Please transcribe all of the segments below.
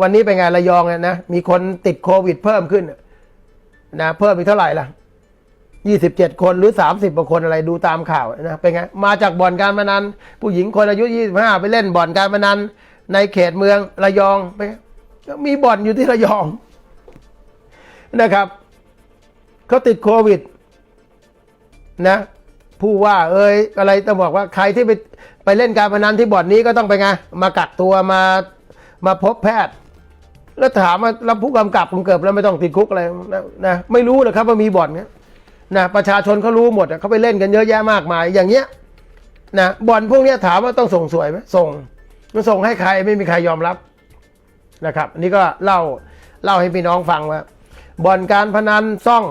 วันนี้เป็นไงระยองเนี่ยนะมีคนติดโควิดเพิ่มขึ้นนะเพิ่มอีกเท่าไหร่ล่ะยี่สิบเจ็ดคนหรือสามสิบกว่าคนอะไรดูตามข่าวนะเป็นไงมาจากบ่อนการพนัน ผู้หญิงคนอายุยี่สิบห้าไปเล่นบ่อนการพนัน ในเขตเมืองระยองไปมีบ่อนอยู่ที่ระยองนะครับเขาติดโควิด นะผู้ว่าเอ้ยอะไรต้องบอกว่าใครที่ไปไปเล่นการพนันที่บ่อนนี้ก็ต้องไปไงมากักตัวมา มาพบแพทย์ แล้วถามว่าแล้วผู้กำกับผมเกิดแล้วไม่ต้องติดคุกอะไรนะนะไม่รู้เลยครับว่ามีบ่อนเนี้ยนะประชาชนเขารู้หมดเขาไปเล่นกันเยอะแยะมากมาย อย่างเงี้ยนะบ่อนพวกเนี้ยถามว่าต้องส่งสวยไหมส่งมันส่งให้ใครไม่มีใครยอมรับนะครับอันนี่ก็เล่าเล่าให้พี่น้องฟังว่าบ่อนการพนันซ่อง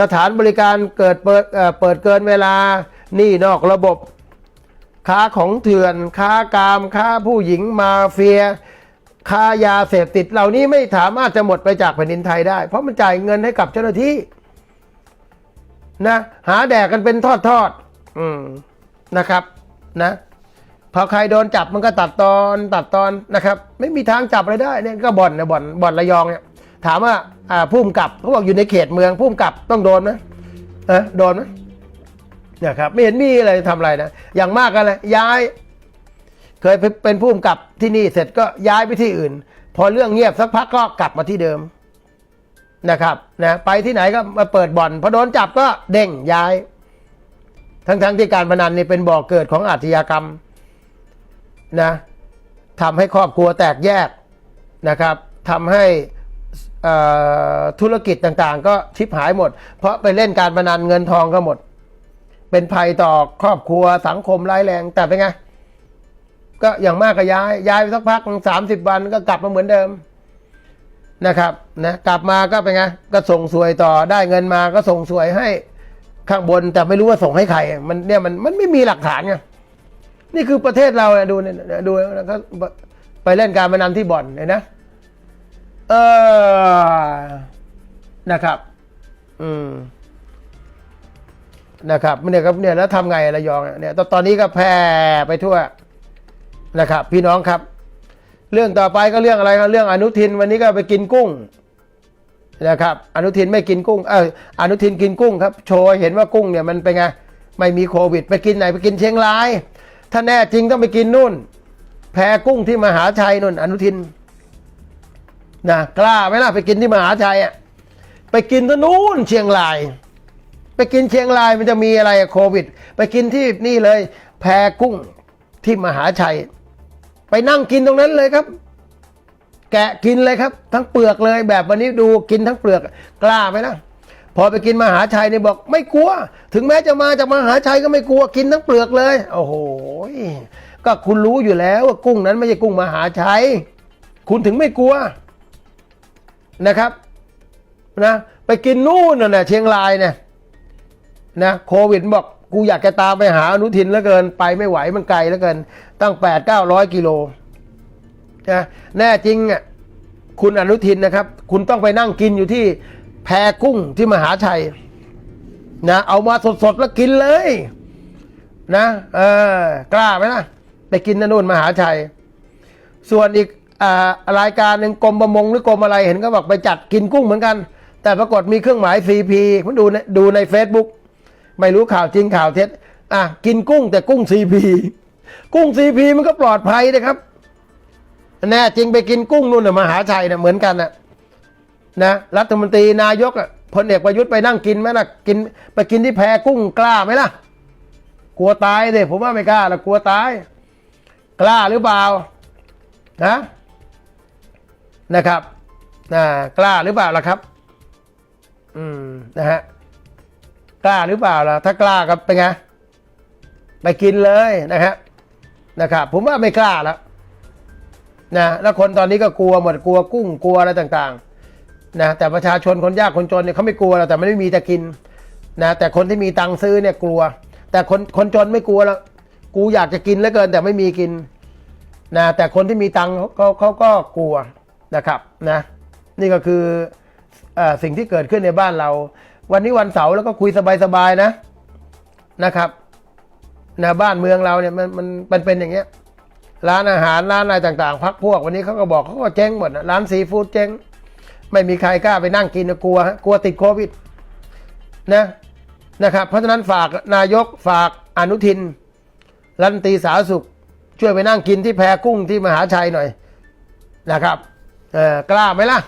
สถานบริการเกิดเปิดเอ่อเปิดเกินเวลานี่นอกระบบ ค้าของเถื่อน ค้ากาม ค้าผู้หญิงมาเฟีย ค้ายาเสพติดเหล่านี้ไม่สามารถจะหมดไปจากแผ่นดินไทยได้ เพราะมันจ่ายเงินให้กับเจ้าหน้าที่นะหาแดกกันเป็นทอดทอดๆอืมนะครับนะพอใครโดนจับมันก็ตัดตอนตัดตอนนะครับ ไม่มีทางจับอะไรได้เนี่ยก็บ่อนนะบ่อนบ่อนระยองเนี่ยถามว่าอ่าผู้กำกับเขาบอกอยู่ในเขตเมืองผู้กำกับต้องโดนไหมเออโดนไหมเนี่ยครับไม่เห็นมีอะไรทำอะไรนะอย่างมากกันเลยย้าย เคยเป็นผู้กำกับที่นี่เสร็จก็ย้ายไปที่อื่น พอเรื่องเงียบสักพักก็กลับมาที่เดิมนะครับนะไปที่ไหนก็มาเปิดบ่อนพอโดนจับก็เด้งย้าย ทั้งๆที่การพนันนี่เป็นบ่อกเกิดของอาชญากรรมนะทำให้ครอบครัวแตกแยกนะครับทำให้ธุรกิจต่างๆ ก็ชิบหายหมด เพราะไปเล่นการพนันเงินทองก็หมด เป็นภัยต่อครอบครัวสังคมร้ายแรงแต่เป็นไง ก็อย่างมากก็ย้ายย้ายไปสักพักสามสิบวันก็กลับมาเหมือนเดิมนะครับนะกลับมาก็เป็นไงก็ส่งสวยต่อได้เงินมาก็ส่งสวยให้ข้างบนแต่ไม่รู้ว่าส่งให้ใคร มันเนี่ยมันมันไม่มีหลักฐานไงนี่คือประเทศเราเนี่ยดูเนี่ยดูแล้วก็ไปเล่นการพนันที่บ่อนเห็นนะเออนะครับ อืมนะครับเนี่ยครับเนี่ยแล้วทำไงระยองเนี่ยตอนตอนนี้ก็แพร่ไปทั่ว นะครับ พี่น้องครับ เรื่องต่อไปก็เรื่องอะไรครับเรื่องอนุทินวันนี้ก็ไปกินกุ้งนะครับอนุทินไม่กินกุ้งเอออนุทินกินกุ้งครับ โชว์เห็นว่ากุ้งเนี่ยมันเป็นไงไม่มีโควิด ไปกินไหนไปกินเชียงราย ถ้าแน่จริงต้องไปกินนู่น แพกุ้งที่มหาชัยนู่น อนุทินนะกล้าไหมล่ะไปกินที่มหาชัยอะไปกินที่นู่นเชียงราย ไปกินเชียงรายมันจะมีอะไรโควิด ไปกินที่นี่เลย แพกุ้งที่มหาชัย ไปนั่งกินตรงนั้นเลยครับ แกะกินเลยครับ ทั้งเปลือกเลยแบบวันนี้ดูกินทั้งเปลือกกล้าไหมนะพอไปกินมหาชัยเนี่ยบอกไม่กลัว ถึงแม้จะมาจากมหาชัยก็ไม่กลัวกินทั้งเปลือกเลย โอ้โหก็คุณรู้อยู่แล้วว่ากุ้งนั้นไม่ใช่กุ้งมหาชัยคุณถึงไม่กลัวนะครับนะไปกินนู่นน่ะเชียงรายเนี่ยนะโควิดบอกกูอยากจะตามไปหาอนุทินแล้วเกิน ไปไม่ไหวมันไกลแล้วเกิน ตั้งแปดเก้าร้อยกิโลนะแน่จริงอะคุณอนุทินนะครับ คุณต้องไปนั่งกินอยู่ที่แพกุ้งที่มหาชัยนะเอามาสดๆแล้วกินเลย นะ เออกล้าไหมล่ะไปกินนนนู่นมหาชัย ส่วนอีกอ่ารายการหนึ่งกรมประมงหรือกรมอะไรเห็นก็บอกไปจัดกินกุ้งเหมือนกัน แต่ปรากฏมีเครื่องหมาย CP ผมดูในดูใน Facebook ไม่รู้ข่าวจริงข่าวเท็จอะกินกุ้งแต่กุ้ง CP กุ้ง CP มันก็ปลอดภัยนะครับ แน่จริงไปกินกุ้งนู่นน่ะมหาชัยน่ะเหมือนกันน่ะนะรัฐมนตรีนายกอะพลเอกประยุทธ์ไปนั่งกินไหมล่ะกิน ไปกินที่แพกุ้งกล้าไหมล่ะ กลัวตายเลยผมว่าไม่กล้าหรอกกลัวตาย กล้าหรือเปล่านะนะครับนะกล้าหรือเปล่าล่ะครับ อืมนะฮะกล้าหรือเปล่าล่ะถ้ากล้าก็เป็นไงไปกินเลยนะฮะ นะครับผมว่าไม่กล้าแล้วนะแล้วคนตอนนี้ก็กลัวหมดกลัวกุ้งกลัวอะไรต่างๆนะแต่ประชาชนคนยากคนจนเนี่ยเขาไม่กลัวแล้วแต่มันไม่มีจะกินนะแต่คนที่มีตังค์ซื้อเนี่ยกลัว แต่คนคนจนไม่กลัวแล้วกูอยากจะกินเหลือเกินแต่ไม่มีกินนะแต่คนที่มีตังค์เขาเขาก็กลัวนะครับนะนี่ก็คืออสิ่งที่เกิดขึ้นในบ้านเรา วันนี้วันเสาร์แล้วก็คุยสบายๆนะนะครับ นะบ้านเมืองเราเนี่ยมันมันมันเป็นอย่างเงี้ย ร้านอาหารร้านอะไรต่างๆ พักพวกวันนี้เขาก็บอกเขาก็เจ๊งหมดนะร้านซีฟู้ดเจ๊ง ไม่มีใครกล้าไปนั่งกินนะกลัวฮะกลัวติดโควิดนะนะครับเพราะฉะนั้นฝากนายกฝากอนุทินรัฐมนตรีสาธารณสุข ช่วยไปนั่งกินที่แพกุ้งที่มหาชัยหน่อยนะครับเออกล้าไหมล่ะ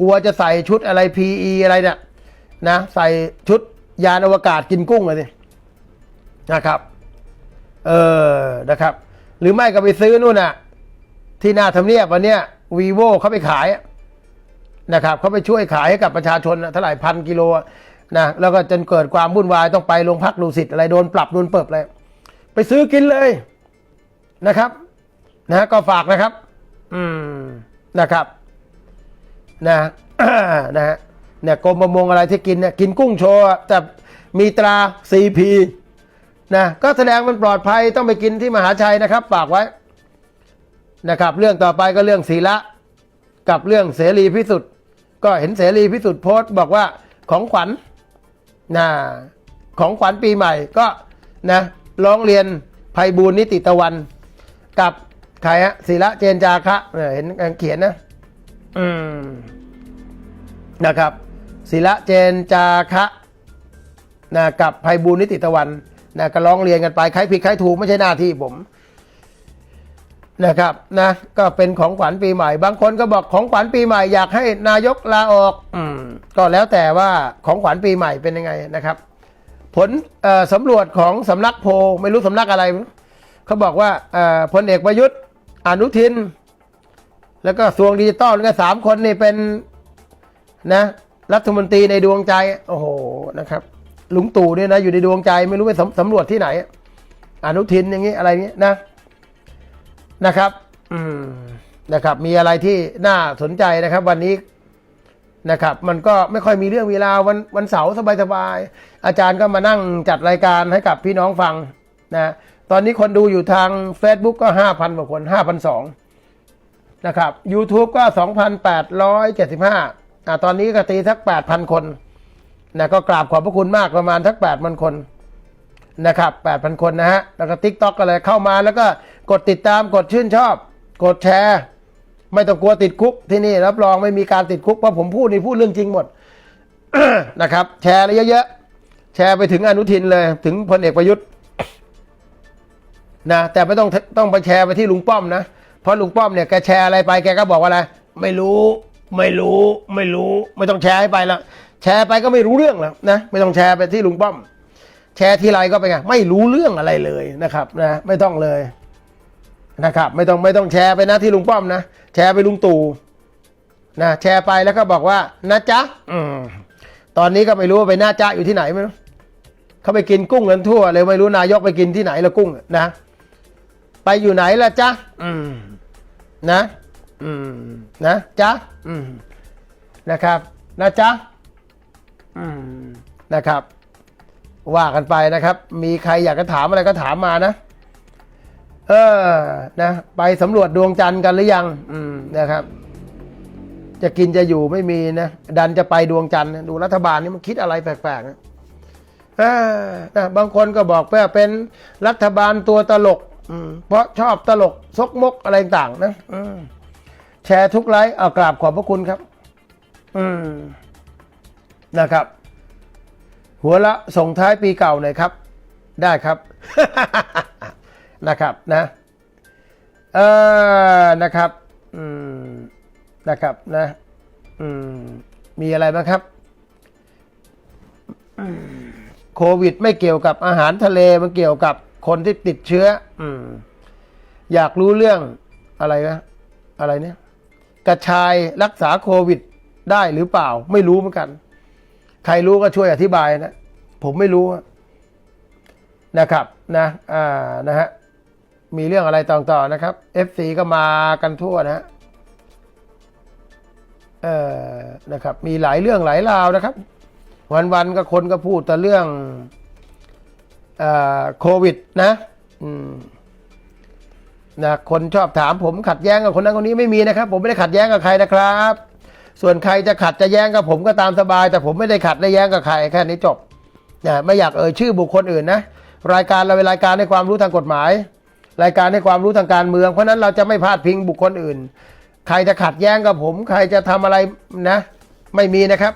กลัวจะใส่ชุดอะไร PE อะไรเนี่ยนะใส่ชุดยานอวกาศกินกุ้งเลยสิ นะครับ เออนะครับ หรือไม่ก็ไปซื้อนู่นน่ะ ที่หน้าทำเนียบวันเนี้ยวีโวเขาไปขายนะครับเขาไปช่วยขายให้กับประชาชนเท่าไหร่พันกิโลนะแล้วก็จนเกิดความวุ่นวายต้องไปโรงพักดูสิทธิ์อะไรโดนปรับโดนเปิบเลยไปซื้อกินเลยนะครับ นะก็ฝากนะครับ อืมนะครับนะนะเนี่ยกรมประมงอะไรที่กินเนี่ยกินกุ้งโชว์อะแต่มีตราซีพี นะก็แสดงมันปลอดภัยต้องไปกินที่มหาชัยนะครับฝากไว้นะครับ เรื่องต่อไปก็เรื่องศีละกับเรื่องเสรีพิสุทธิ์ ก็เห็นเสรีพิสุทธิ์โพสต์บอกว่าของขวัญนะของขวัญปีใหม่ก็นะร้องเรียนภัยบูลย์นิติตะวัน กับใครฮะศิระเจนจาคะเนี่ยเห็นเขียนนะ อืมนะครับศิระเจนจาคะนะกับภัยบูลย์นิติตะวัน นะก็ร้องเรียนกันไปใครผิดใครถูกไม่ใช่หน้าที่ผมนะครับนะก็เป็นของขวัญปีใหม่ บางคนก็บอกของขวัญปีใหม่อยากให้นายกลาออกอืมก็แล้วแต่ว่าของขวัญปีใหม่เป็นยังไงนะครับ ผลสำรวจของสำนักโพลไม่รู้สำนักอะไร เขาบอกว่าพลเอกประยุทธ์อนุทิน แล้วก็กระทรวงดิจิตอลก็สามคนนี่เป็นนะรัฐมนตรีในดวงใจ โอ้โหนะครับ ลุงตู่เนี่ยนะอยู่ในดวงใจไม่รู้ไปสำสำรวจที่ไหน อนุทินอย่างนี้อะไรเงี้ยนะนะครับ อืมนะครับ มีอะไรที่น่าสนใจนะครับ วันนี้นะครับ มันก็ไม่ค่อยมีเรื่องเวลาวันวันเสาร์สบายๆอาจารย์ก็มานั่งจัดรายการให้กับพี่น้องฟังนะตอนนี้คนดูอยู่ทาง Facebook ก็ห้าพันกว่าคนห้าพันสองนะครับ YouTube ก็ 2,875อ่าตอนนี้ก็ตีสัก 8,000 คน นะก็กราบขอบพระคุณมากประมาณสัก8,000คนนะครับ8,000คนนะฮะ แล้วก็ TikTok ก็เลยเข้ามาแล้วก็กดติดตามกดชื่นชอบ กดแชร์ ไม่ต้องกลัวติดคุกที่นี่รับรองไม่มีการติดคุกเพราะผมพูดนี่พูดเรื่องจริงหมดนะครับ แชร์เยอะๆแชร์ไปถึงอนุทินเลยถึงพลเอกประยุทธ์นะแต่ไม่ต้องต้องไปแชร์ไปที่ลุงป้อมนะเพราะลุงป้อมเนี่ยแกแชร์อะไรไปแกก็บอกว่าอะไร ไม่รู้ ไม่รู้ ไม่รู้ ไม่ต้องแชร์ให้ไปแล้ว แชร์ไปก็ไม่รู้เรื่องแล้วนะไม่ต้องแชร์ไปที่ลุงป้อม แชร์ทีไรก็ไปนไงไม่รู้เรื่องอะไรเลยนะครับนะไม่ต้องเลยนะครับ ไม่ต้องไม่ต้องแชร์ไปนะที่ลุงป้อมนะแชร์ไปลุงตู่นะแชร์ไปแล้วก็บอกว่านะจ๊ะอืมตอนนี้ก็ไม่รู้ว่าไปนะจ๊ะอยู่ที่ไหนไม่รู้เขาไปกินกุ้งกันทั่วเลยไม่รู้นายกไปกินที่ไหนละกุ้งนะไปอยู่ไหนละจ๊ะอืมนะ อืมนะจ๊ะอืมนะครับนะจ๊ะ นะครับ ว่ากันไปนะครับ มีใครอยากจะถามอะไรก็ถามมานะ เออนะ ไปสำรวจดวงจันทร์กันหรือยัง อืมนะครับ จะกินจะอยู่ไม่มีนะ ดันจะไปดวงจันทร์ดูรัฐบาลนี่มันคิดอะไรแปลกๆนะเออนะบางคนก็บอกว่าเป็นรัฐบาลตัวตลกอืมเพราะชอบตลกซกมกอะไรต่างนะอืมแชร์ทุกไลค์เอากราบขอบพระคุณครับ อืม นะครับ หัวละส่งท้ายปีเก่าหน่อยครับ ได้ครับ นะครับนะเออนะครับอืมนะครับนะอืมมีอะไรบ้างครับโควิดไม่เกี่ยวกับอาหารทะเลมันเกี่ยวกับคนที่ติดเชื้อ อืม อยากรู้เรื่องอะไรนะอะไรเนี่ย กระชายรักษาโควิดได้หรือเปล่า ไม่รู้เหมือนกัน ใครรู้ก็ช่วยอธิบายนะ ผมไม่รู้นะครับนะอ่านะฮะมีเรื่องอะไรต่อๆนะครับ FC ก็มากันทั่วนะฮะเออนะครับมีหลายเรื่องหลายราวนะครับ วันๆก็คนก็พูดแต่เรื่องเออโควิดนะอืมนะคนชอบถามผมขัดแย้งกับคนนั้นคนนี้ไม่มีนะครับ ผมไม่ได้ขัดแย้งกับใครนะครับ ส่วนใครจะขัดจะแย้งกับผมก็ตามสบาย แต่ผมไม่ได้ขัดและแย้งกับใครแค่นี้จบนะไม่อยากเอ่ยชื่อบุคคลอื่นนะรายการเราเป็นรายการในความรู้ทางกฎหมาย รายการให้ความรู้ทางการเมือง เพราะนั้นเราจะไม่พลาดพิงบุคคลอื่น ใครจะขัดแย้งกับผม ใครจะทำอะไรนะ ไม่มีนะครับ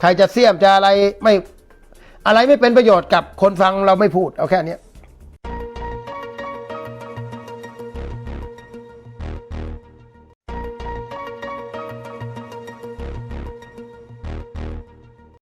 ใครจะเสี่ยมจะอะไรไม่อะไรไม่เป็นประโยชน์กับคนฟังเราไม่พูดเอาแค่นี้